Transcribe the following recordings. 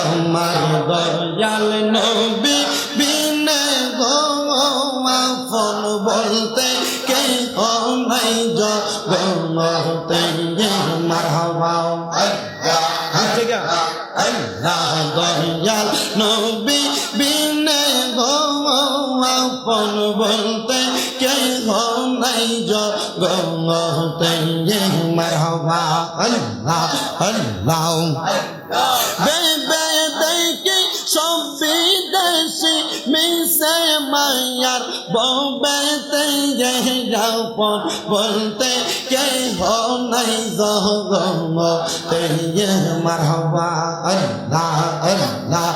আমার দয়াল নবী বিনে গো আপন বলতে কে নাই জগতে। মারহাবা আল্লাহ দয়াল নবী বিনে গো আপন বলতে কে নাই জগতে। মারহাবা আল্লাহ আল্লাহ। বেবে দেখি সব বিদেশি মিশে মায়ার ববেতে যাপন বলতে কে নাই জগতে মারহাবা আল্লাহ আল্লাহ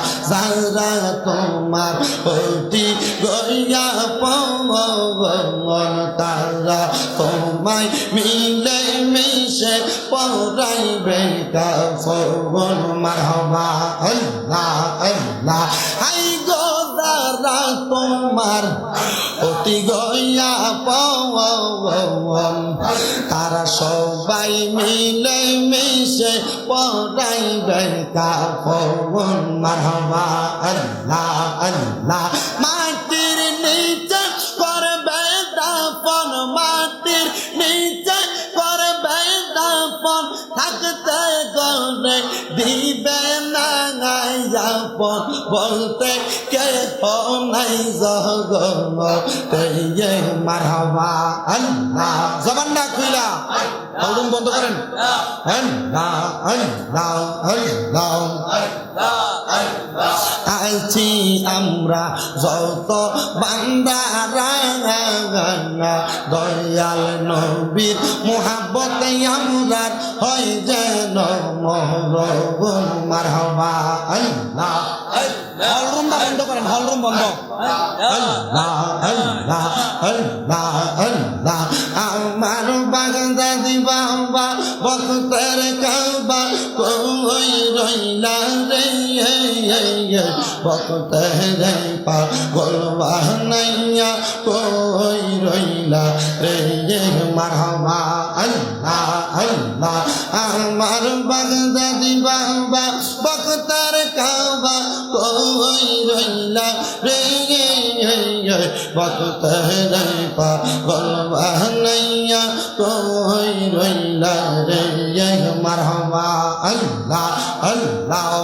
যারা তোমার অতি গইয়া পবন তারা তোমায় মিলে মারহাবা। আল্লাহ আল্লাহ। সবাই মিলে মিশে পড়াইবে কাফন মারহাবা। আল্লাহ আল্লাহ। দিবে না যাপন বলতে কে নাই জগতে মারহাবা আল্লাহ জবান না খুইলা হলরুম বন্ধ করেন আল্লাহ আল্লাহ আল্লাহ আছি আমরা যত বান্দারা দয়াল নবীর মোহাব্বত আমরা হয় যেন মহরবুল মারহাবা, আল্লাহ হলরুমটা বন্ধ করেন হলরুম বন্ধ। আল্লাহ আল্লাহ আল্লাহ আল্লাহ। আমার বাগদা দিবা বক্তের কাবা, কই রইলা রে? বক্তের পাগল বানাইয়া কই রইলা রে? মারহাবা, আল্লাহ আল্লাহ, আমার বাগদা দিবা বক্তের কাবা কই রইলা রে? বক্তের পাগল বানাইয়া কই রইলা রে? মারহাবা আল্লাহ আল্লাহ।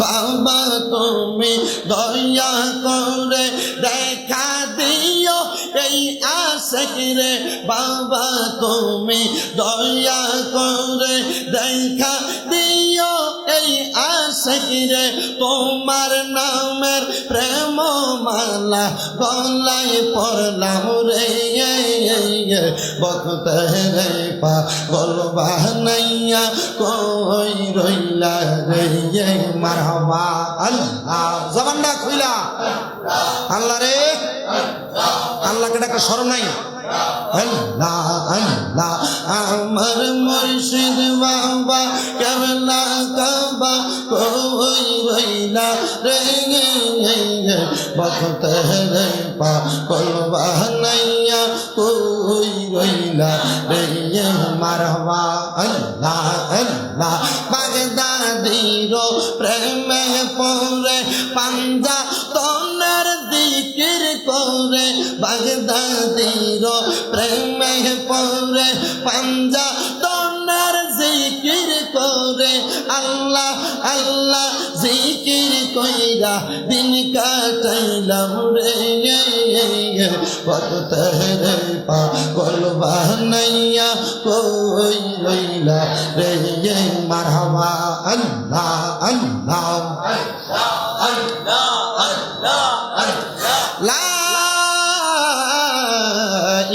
বাবা, তুমি দয়া করে দেখা দিও এই আশেক রে। বাবা, তুমি দয়া করে দেখা দিও এই আশেক রে। তোমার নামের প্রেম মালা গলায় পড়লাম রে। বকতে রে পা গল বানাইয়া কই রইলা রে মারহাবা আল্লাহ জবানটা খুইলা আল্লাহ রে আল্লাহকে ডাকা স্মরণ নাই আল্লাহ আল্লাহ আমার মুর্শিদ বাবা কেমলা কাবা কই রইলা রে বখত রে পা কল বানাইয়া কই রইলা রে মারবা আল্লাহ আল্লাহ বাগদাদির প্রেমে পরে পাঞ্জা করে আল্লাহ আল্লাহ জিকির কইরা দিন কাটাইলাম রে। ভক্ত রে পাগল বানাইয়া কই রইলা রে। মারহাবা, আল্লাহ আল্লাহ লা